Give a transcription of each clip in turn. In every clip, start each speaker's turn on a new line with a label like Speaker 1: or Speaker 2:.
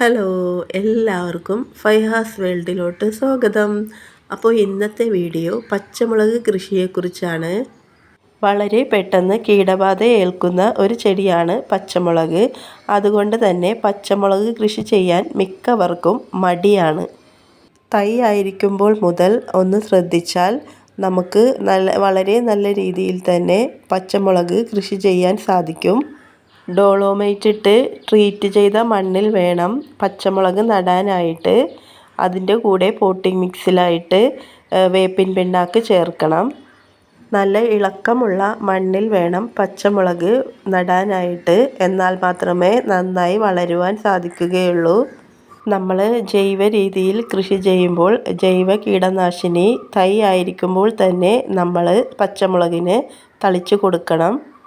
Speaker 1: Hello എല്ലാവർക്കും ഫൈഹാസ് വേൾഡിലോട്ട് സ്വാഗതം. അപ്പോൾ ഇന്നത്തെ വീഡിയോ പച്ചമുളക് കൃഷിയെക്കുറിച്ചാണ്. വളരെ പെട്ടെന്ന് കീടബാധ ഏൽക്കുന്ന ഒരു ചെടിയാണ് പച്ചമുളക്. അതുകൊണ്ട് തന്നെ പച്ചമുളക് കൃഷി ചെയ്യാൻ മിക്കവർക്കും മടിയാണ്. തൈ ആയിരിക്കുമ്പോൾ മുതൽ ഒന്ന് ശ്രദ്ധിച്ചാൽ നമുക്ക് നല്ല വളരെ നല്ല രീതിയിൽ തന്നെ പച്ചമുളക് കൃഷി ചെയ്യാൻ സാധിക്കും. ഡോളോമൈറ്റ് ഇട്ട് ട്രീറ്റ് ചെയ്ത മണ്ണിൽ വേണം പച്ചമുളക് നടാനായിട്ട്. അതിന്റെ കൂടെ പോട്ടിംഗ് മിക്സിലായിട്ട് വേപ്പിൻ പിണ്ണാക്ക് ചേർക്കണം. നല്ല ഇളക്കമുള്ള മണ്ണിൽ വേണം പച്ചമുളക് നടാനായിട്ട്. എന്നാൽ മാത്രമേ നന്നായി വളരുവാൻ സാധിക്കുകയുള്ളൂ. നമ്മൾ ജൈവ രീതിയിൽ കൃഷി ചെയ്യുമ്പോൾ ജൈവ കീടനാശിനി തൈ ആയിരിക്കുമ്പോൾ തന്നെ നമ്മൾ പച്ചമുളകിന് തളിച്ചു കൊടുക്കണം.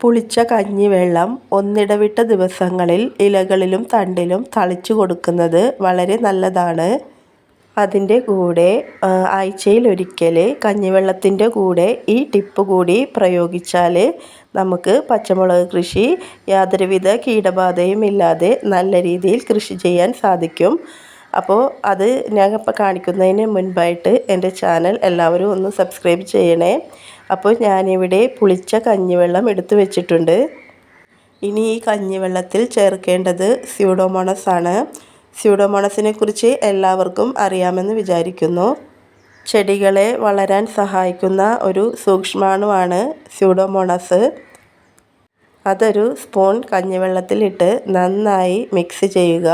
Speaker 1: പുളിച്ച കഞ്ഞിവെള്ളം ഒന്നിടവിട്ട ദിവസങ്ങളിൽ ഇലകളിലും തണ്ടിലും തളിച്ചു കൊടുക്കുന്നത് വളരെ നല്ലതാണ്. അതിന്റെ കൂടെ ആഴ്ചയിൽ ഒരിക്കൽ കഞ്ഞിവെള്ളത്തിന്റെ കൂടെ ഈ ടിപ്പ് കൂടി പ്രയോഗിച്ചാൽ നമുക്ക് പച്ചമുളക് കൃഷി യാതൊരുവിധ കീടബാധയും ഇല്ലാതെ നല്ല രീതിയിൽ കൃഷി ചെയ്യാൻ സാധിക്കും. അപ്പോൾ അത് ഞാൻ ഇപ്പോൾ കാണിക്കുന്നതിന് മുൻപായിട്ട് എന്റെ ചാനൽ എല്ലാവരും ഒന്ന് സബ്സ്ക്രൈബ് ചെയ്യണേ. അപ്പോൾ ഞാനിവിടെ പുളിച്ച കഞ്ഞിവെള്ളം എടുത്തു വെച്ചിട്ടുണ്ട്. ഇനി ഈ കഞ്ഞിവെള്ളത്തിൽ ചേർക്കേണ്ടത് സ്യൂഡോമോണസ് ആണ് സ്യൂഡോമോണസിനെ കുറിച്ച് എല്ലാവർക്കും അറിയാമെന്ന് വിചാരിക്കുന്നു. ചെടികളെ വളരാൻ സഹായിക്കുന്ന ഒരു സൂക്ഷ്മാണുവാണ് സ്യൂഡോമോണസ്. അതൊരു സ്പൂൺ കഞ്ഞിവെള്ളത്തിലിട്ട് നന്നായി മിക്സ് ചെയ്യുക.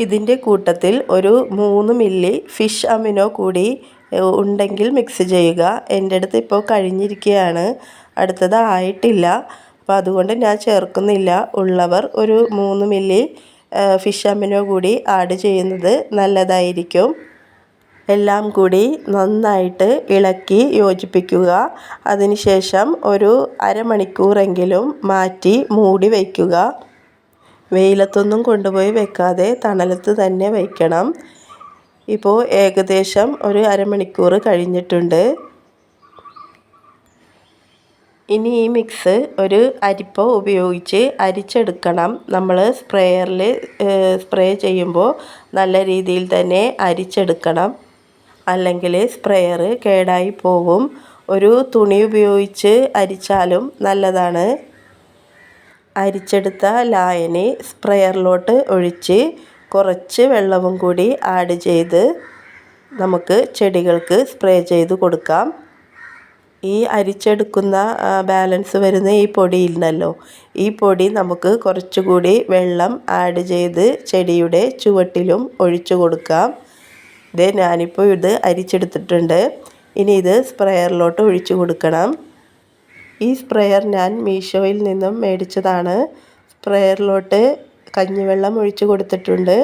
Speaker 1: ഇതിന്റെ കൂട്ടത്തിൽ ഒരു മൂന്ന് മില്ലി ഫിഷ് അമിനോ കൂടി ഉണ്ടെങ്കിൽ മിക്സ് ചെയ്യുക. എന്റെ അടുത്ത് ഇപ്പോൾ കഴിഞ്ഞിരിക്കുകയാണ്. അടുത്തത് ആയിട്ടില്ല. അപ്പോൾ അതുകൊണ്ട് ഞാൻ ചേർക്കുന്നില്ല. ഉള്ളവർ ഒരു മൂന്ന് മില്ലി ഫിഷ് അമിനോ കൂടി ആഡ് ചെയ്യുന്നത് നല്ലതായിരിക്കും. എല്ലാം കൂടി നന്നായിട്ട് ഇളക്കി യോജിപ്പിക്കുക. അതിനുശേഷം ഒരു അരമണിക്കൂറെങ്കിലും മാറ്റി മൂടി വയ്ക്കുക. വെയിലത്തൊന്നും കൊണ്ടുപോയി വെക്കാതെ തണലത്ത് തന്നെ വയ്ക്കണം. ഇപ്പോൾ ഏകദേശം ഒരു അരമണിക്കൂർ കഴിഞ്ഞിട്ടുണ്ട്. ഇനി ഈ മിക്സ് ഒരു അരിപ്പ ഉപയോഗിച്ച് അരിച്ചെടുക്കണം. നമ്മൾ സ്പ്രേയറിൽ സ്പ്രേ ചെയ്യുമ്പോൾ നല്ല രീതിയിൽ തന്നെ അരിച്ചെടുക്കണം. അല്ലെങ്കിൽ സ്പ്രേയർ കേടായി പോവും. ഒരു തുണി ഉപയോഗിച്ച് അരിച്ചാലും നല്ലതാണ്. അരിച്ചെടുത്ത ലായനി സ്പ്രേയറിലോട്ട് ഒഴിച്ച് കുറച്ച് വെള്ളവും കൂടി ആഡ് ചെയ്ത് നമുക്ക് ചെടികൾക്ക് സ്പ്രേ ചെയ്ത് കൊടുക്കാം. ഈ അരിച്ചെടുക്കുന്ന ബാലൻസ് വരുന്ന ഈ പൊടിയില്ലല്ലോ ഈ പൊടി നമുക്ക് കുറച്ചുകൂടി വെള്ളം ആഡ് ചെയ്ത് ചെടിയുടെ ചുവട്ടിലും ഒഴിച്ചു കൊടുക്കാം. ഇത് ഞാനിപ്പോൾ ഇത് അരിച്ചെടുത്തിട്ടുണ്ട്. ഇനി ഇത് സ്പ്രെയറിലോട്ട് ഒഴിച്ചു കൊടുക്കണം. ഈ സ്പ്രെയർ ഞാൻ മീഷോയിൽ നിന്നും മേടിച്ചതാണ്. സ്പ്രെയറിലോട്ട് കഞ്ഞിവെള്ളം ഒഴിച്ച് കൊടുത്തിട്ടുണ്ട്.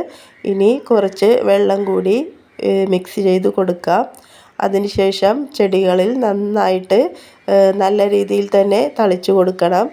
Speaker 1: ഇനി കുറച്ച് വെള്ളം കൂടി മിക്സ് ചെയ്ത് കൊടുക്കാം. അതിനുശേഷം ചെടികളിൽ നന്നായിട്ട് നല്ല രീതിയിൽ തന്നെ തളിച്ചു കൊടുക്കണം.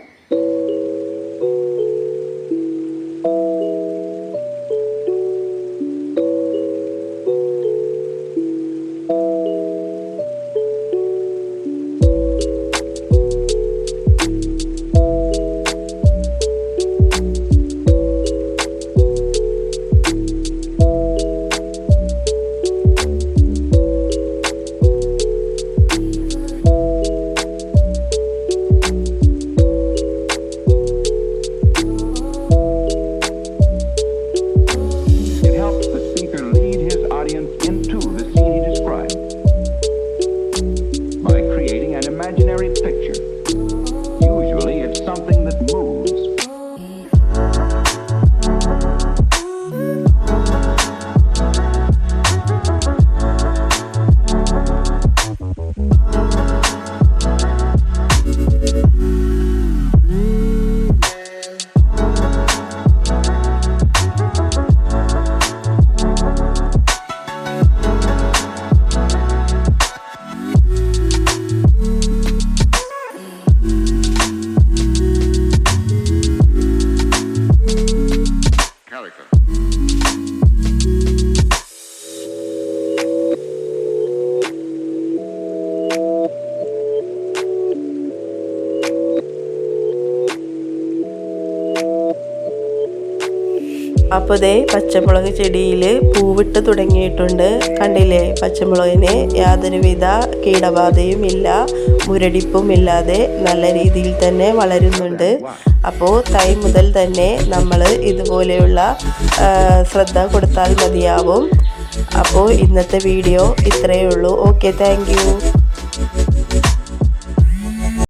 Speaker 1: അപ്പോൾ ഇതേ പച്ചമുളക് ചെടിയിൽ പൂവിട്ട് തുടങ്ങിയിട്ടുണ്ട്. കണ്ടില്ലേ? പച്ചമുളകിന് യാതൊരുവിധ കീടബാധയും ഇല്ല മുരടിപ്പും ഇല്ലാതെ നല്ല രീതിയിൽ തന്നെ വളരുന്നുണ്ട്. അപ്പോൾ തൈ മുതൽ തന്നെ നമ്മൾ ഇതുപോലെയുള്ള ശ്രദ്ധ കൊടുത്താൽ മതിയാവും. അപ്പോൾ ഇന്നത്തെ വീഡിയോ ഇത്രയേ ഉള്ളൂ. Okay thank